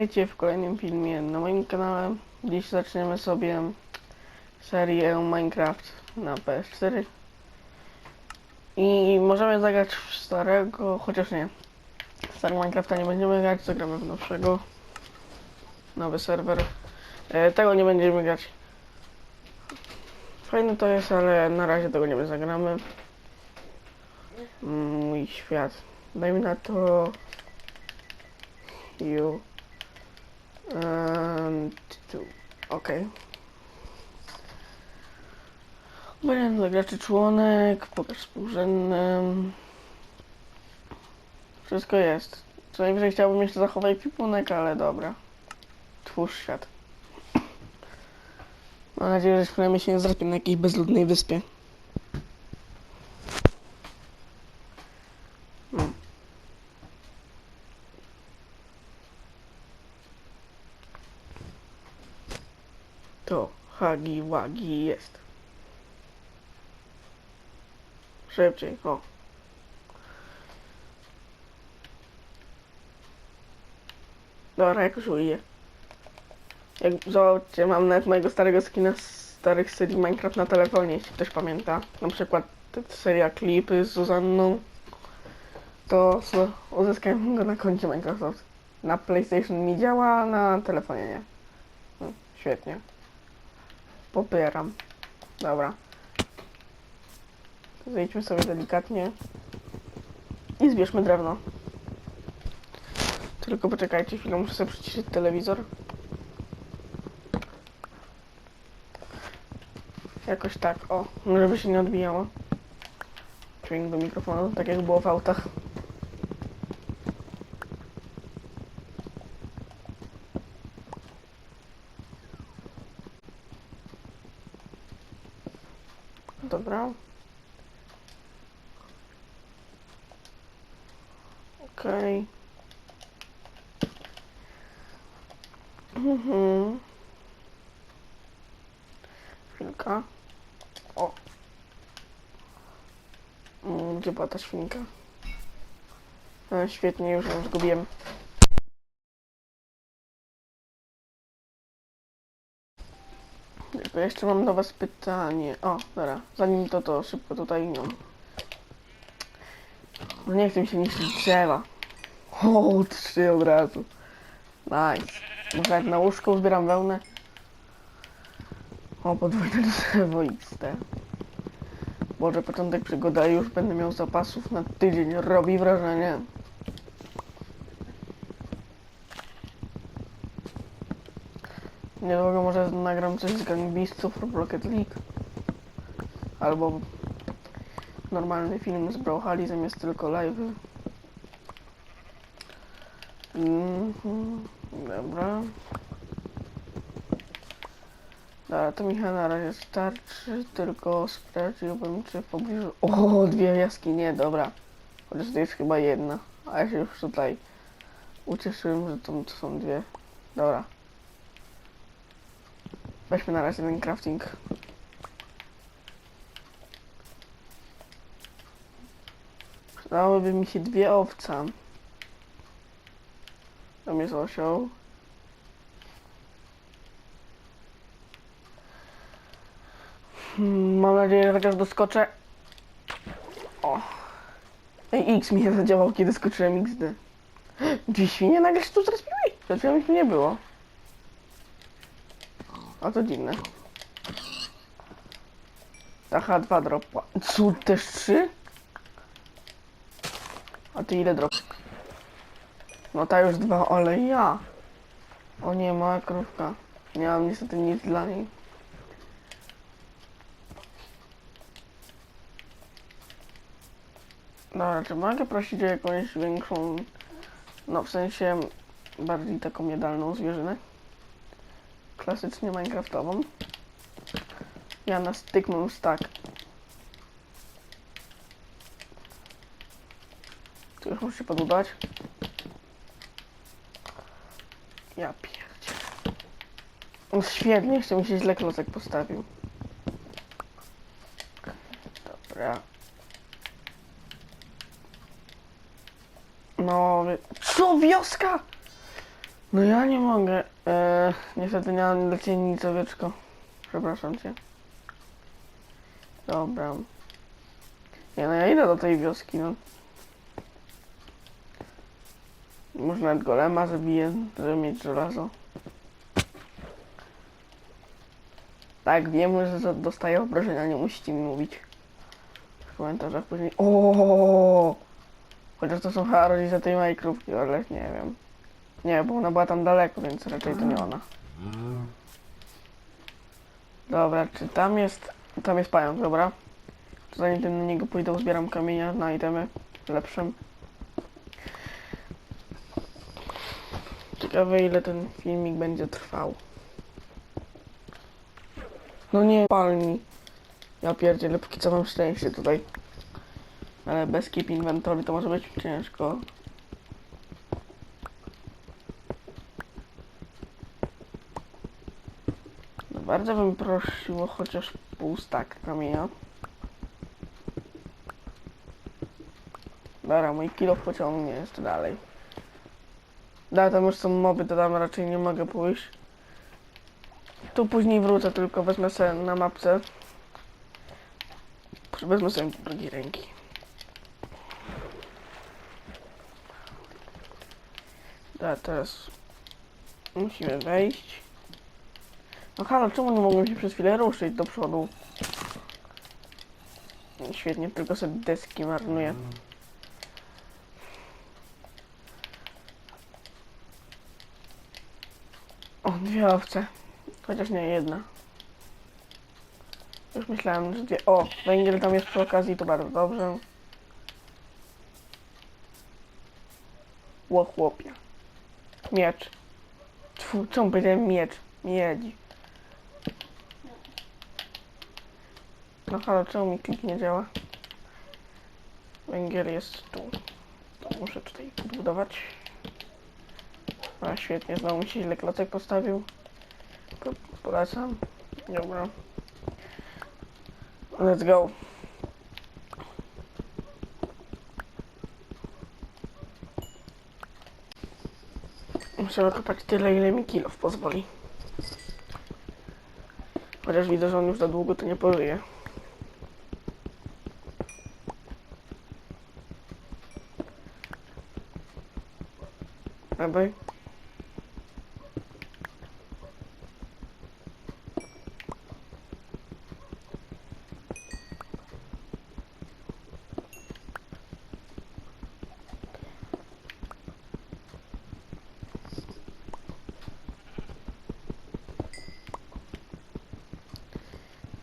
Witajcie w kolejnym filmie na moim kanale. Dziś zaczniemy sobie serię Minecraft na PS4. I możemy zagrać w starego, chociaż nie. Starego Minecrafta nie będziemy grać, zagramy w nowszego. Nowy serwer. E, tego nie będziemy grać. Fajne to jest, ale na razie tego nie zagramy. Mój świat. Dajmy na to... You. And tu. Okej. Wariant dla graczy członek, pokaż współrzędnym. Wszystko jest. Co najwyżej chciałbym jeszcze zachować kwipunek, ale dobra. Twórz świat. Mam nadzieję, że przynajmniej się nie zrespię na jakiejś bezludnej wyspie. Hmm. To Hagi Wagi jest. Szybciej, o. Dobra, jakoś ujdzie. Jak zobaczcie, mam nawet mojego starego skina z starych serii Minecraft na telefonie, jeśli ktoś pamięta. Na przykład seria klipy z Zuzanną. To uzyskałem go na koncie Microsoft. Na PlayStation mi działa, a na telefonie nie. No, świetnie. Popieram. Dobra. Zejdźmy sobie delikatnie. I zbierzmy drewno. Tylko poczekajcie chwilę, muszę sobie przyciszyć telewizor. Jakoś tak, o, żeby się nie odbijało. Dźwięk do mikrofonu, tak jak było w autach. Dobra. Okej. Mhm. Chwilka. O. Mm, Gdzie była ta świnka? E, świetnie, już ją zgubiłem. Tylko jeszcze mam do was pytanie. O, dobra. Zanim to, to szybko tutaj no. No nie chcę mi się niszczyć drzewa. O, trzy od razu. Nice. Może jak na łóżko zbieram wełnę. O, podwójne drzewo XT. Boże, początek przygody, już będę miał zapasów na tydzień. Robi wrażenie. Niedługo może nagram coś z gangbistów lub Rocket League. Albo normalny film z Brawlhali zamiast tylko live'y. Mhm, dobra. Dobra, to mi chyba na razie starczy, tylko sprawdziłbym czy w pobliżu... O, dwie jaskinie, dobra. Chociaż to jest chyba jedna, a ja się już tutaj ucieszyłem, że to, to są dwie. Dobra. Weźmy na razie ten crafting. Przydałyby mi się dwie owca. Tam jest osioł. Hmm, Mam nadzieję, że chociaż doskoczę. O. Ej, X mi nie zadziałał, kiedy skoczyłem XD. Dwie świnie nagle się tu zrespiły. Ich tu nie było. A to dziwne. Aha, dwa dropła. Cud też trzy? A ty ile drop? No ta już dwa, ale ja. O nie, mała krówka. Nie mam niestety nic dla niej. Dobra, czy mogę prosić o jakąś większą, no w sensie bardziej taką jadalną zwierzynę? Klasycznie minecraftową. Ja na styk mam stack. Tu już muszę podudać. Ja pierdzie. No świetnie, jeszcze mi się źle klocek postawił. Dobra. No, co wioska? No ja nie mogę. Eee, niestety nie mam dla ciebie nic, owieczko. Przepraszam cię. Dobra. Nie no, ja idę do tej wioski, no. Może nawet golema zabiję, żeby mieć żelazo. Tak, wiem, że dostaję obrażenia, nie musicie mi mówić. W komentarzach później. O, Chociaż to są chyba rodzice tej mojej krówki, ale nie wiem. Nie, bo ona była tam daleko, więc raczej to nie ona. Dobra, czy tam jest... Tam jest pająk, dobra. Zanim ten na niego pójdę, zbieram kamienia na itemy lepszym. Ciekawe ile ten filmik będzie trwał. No nie, palni. Ja pierdzielę, póki co mam szczęście tutaj. Ale bez keep inventory to może być ciężko. Bardzo bym prosił chociaż pół stack kamienia. Dobra, mój kilo pociągnie jeszcze dalej. Da, tam już są moby, to tam raczej nie mogę pójść. Tu później wrócę, tylko wezmę sobie na mapce. Wezmę sobie drugiej ręki. Da, teraz musimy wejść. No halo, czemu nie mogłem się przez chwilę ruszyć do przodu? Świetnie, tylko sobie deski marnuję. O, dwie owce. Chociaż nie, jedna. Już myślałem, że dwie... O, węgiel tam jest przy okazji, to bardzo dobrze. Ło, chłopie. Miecz. Tfu, czemu powiedziałem miecz? Miedź. No halo, czemu mi klik nie działa? Węgiel jest tu. To muszę tutaj podbudować. A świetnie, znowu mi się źle klocek postawił. Po- Polecam. Dobra. Let's go. Muszę wykopać tyle, ile mi kilof pozwoli. Chociaż widzę, że on już za długo to nie pożyje.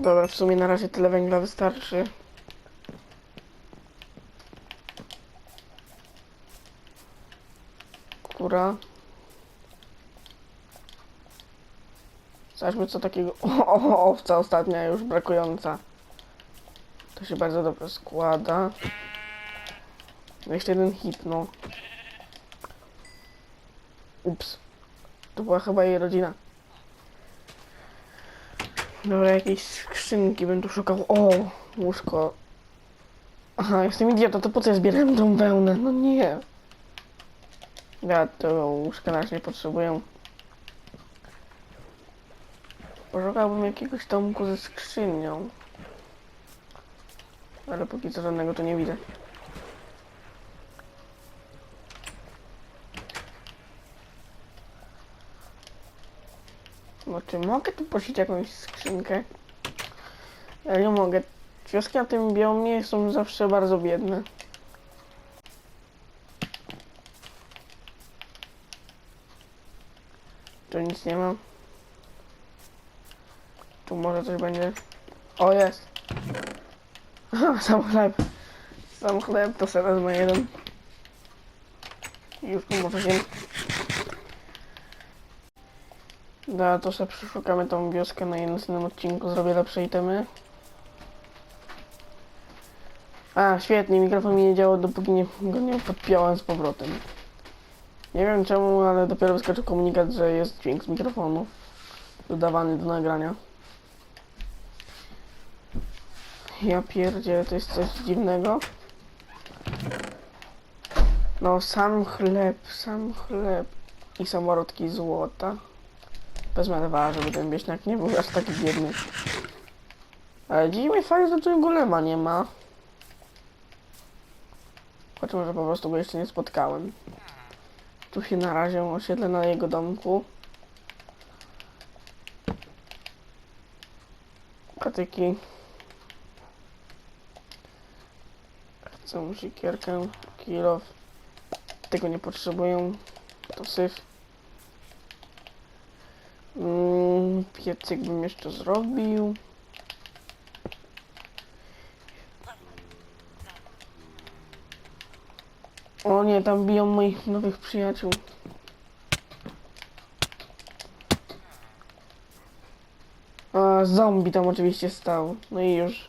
Dobra, w sumie na razie tyle węgla wystarczy. Kura. Zobaczmy co takiego... O, owca ostatnia już brakująca. To się bardzo dobrze składa. No jeszcze jeden hit, no. Ups. To była chyba jej rodzina. Dobra, jakieś skrzynki bym tu szukał. O, łóżko. Aha, jestem idiota, to po co ja zbieram tą wełnę? No nie. Ja tego łóżka na razie nie potrzebuję. Poszukałbym jakiegoś domku ze skrzynią. Ale póki co żadnego tu nie widzę. No czy mogę tu prosić jakąś skrzynkę? Ja nie mogę. Wioski na tym biomie są zawsze bardzo biedne. Nic nie mam. Tu może coś będzie. O jest! Sam chleb. Sam chleb to sobie wezmę jeden. Już tu może się. Da, to sobie przeszukamy tą wioskę na jednym odcinku, zrobię lepsze itemy. A, świetnie, mikrofon mi nie działał, dopóki nie, go nie podpiąłem z powrotem. Nie wiem czemu, ale dopiero wyskoczył komunikat, że jest dźwięk z mikrofonu dodawany do nagrania. Ja pierdzie, to jest coś dziwnego. No, sam chleb, sam chleb. i samorodki złota. Wezmę dwa, żeby ten wieśniak nie był aż taki biedny. Ale dziwi mnie fakt, że tu golema nie ma. Choć może po prostu go jeszcze nie spotkałem. Tu się na razie osiedlę na jego domku. Patyki. Chcę sikierkę, kilof. Tego nie potrzebują. To syf. Mm, piecyk bym jeszcze zrobił. O nie, tam biją moich nowych przyjaciół. A, zombie tam oczywiście stał. No i już.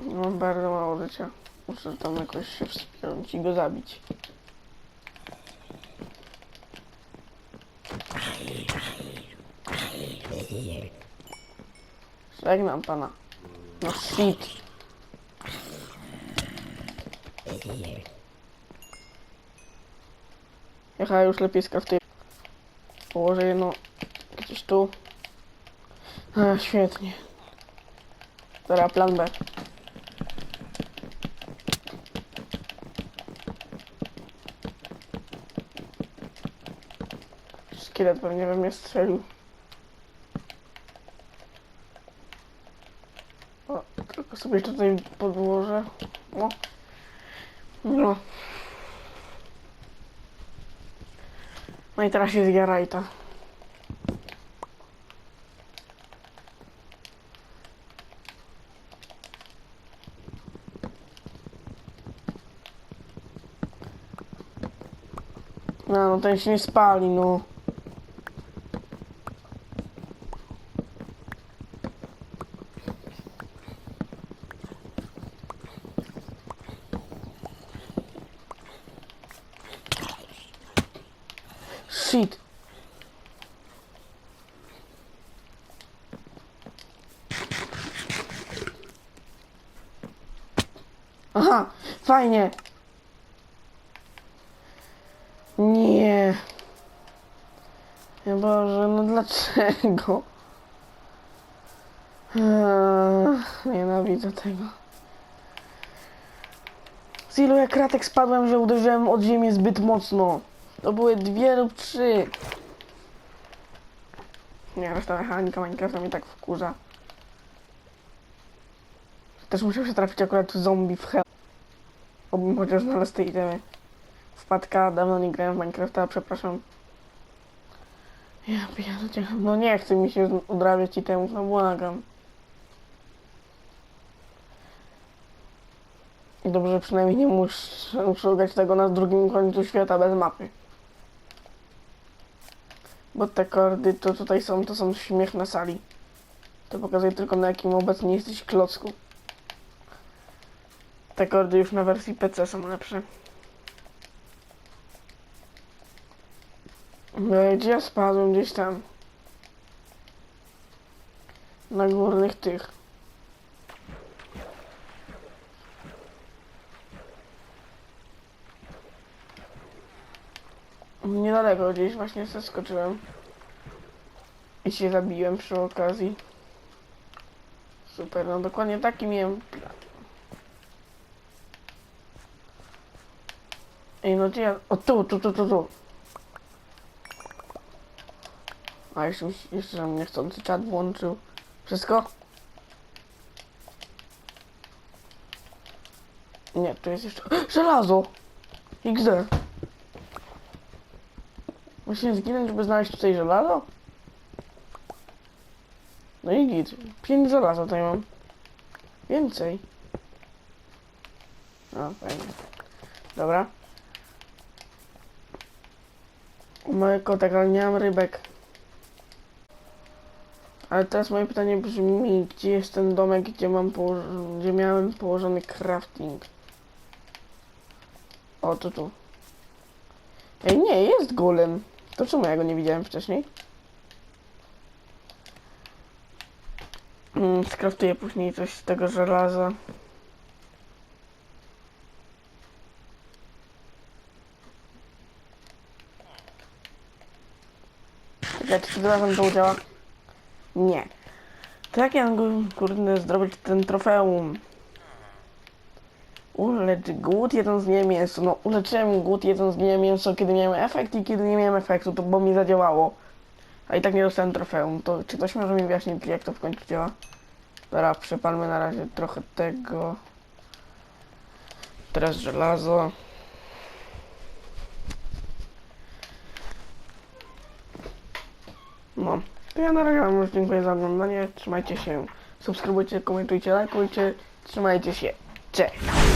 Mam bardzo mało życia. Muszę tam jakoś się wspiąć i go zabić. Żegnam pana. No shit. Chyba już lepiej skraftuję. Położę jedno gdzieś tu. A, świetnie. Teraz plan B. Szkielet pewnie we mnie strzelił. O, tylko sobie tutaj podłożę. O. No. No i teraz jest Garajta. No, no ten się nie spali, no. Shit. Aha, fajnie. Nie. Boże, no dlaczego? Eee, nienawidzę tego. Z ilu ja kratek spadłem, że uderzyłem od ziemi zbyt mocno. To były dwie lub trzy. Nie, reszta mechanika Minecrafta mnie tak wkurza. Też musiał się trafić akurat zombie w hell. Obym chociaż znalazł te itemy. Wpadka, dawno nie grałem w Minecrafta, przepraszam. Ja pierdolę, no nie chce mi się odrabiać itemów, no błagam. I dobrze, przynajmniej nie muszę szukać tego na drugim końcu świata bez mapy. Bo te kordy, to tutaj są, to są śmiech na sali. To pokazuje tylko na jakim obecnie jesteś klocku. Te kordy już na wersji PC są lepsze. No gdzie ja spadłem? Gdzieś tam. Na górnych tych. Niedaleko gdzieś właśnie zeskoczyłem. I się zabiłem przy okazji. Super, no dokładnie taki miałem plan. Ej, no gdzie. O, tu, tu, tu, tu, tu. A jeszcze, jeszcze nam niechcący czat włączył. Wszystko? Nie, tu jest jeszcze... Żelazo! XD. Musimy zginąć, żeby znaleźć tutaj żelazo? No i git. Pięć żelaza tutaj mam. Więcej. A, fajnie. Dobra. Moje kotek, ale nie mam rybek. Ale teraz moje pytanie brzmi, gdzie jest ten domek, gdzie mam gdzie miałem położony crafting? O, to tu. Ej, nie, jest golem. To czemu ja go nie widziałem wcześniej? Mm, skraftuję później coś z tego żelaza. Ja czy to udziała? Nie. To jak ja mogę, kurde, zrobić ten trofeum? Ulecz głód jedząc nie mięso. No, uleczyłem głód jedząc nie mięso, kiedy miałem efekt i kiedy nie miałem efektu, to bo mi zadziałało. A i tak nie dostałem trofeum. To czy ktoś może mi wyjaśnić, jak to w końcu działa? Dobra, przepalmy na razie trochę tego. Teraz żelazo. No, to ja na razie wam już dziękuję za oglądanie. Trzymajcie się, subskrybujcie, komentujcie, lajkujcie. Trzymajcie się. Cześć!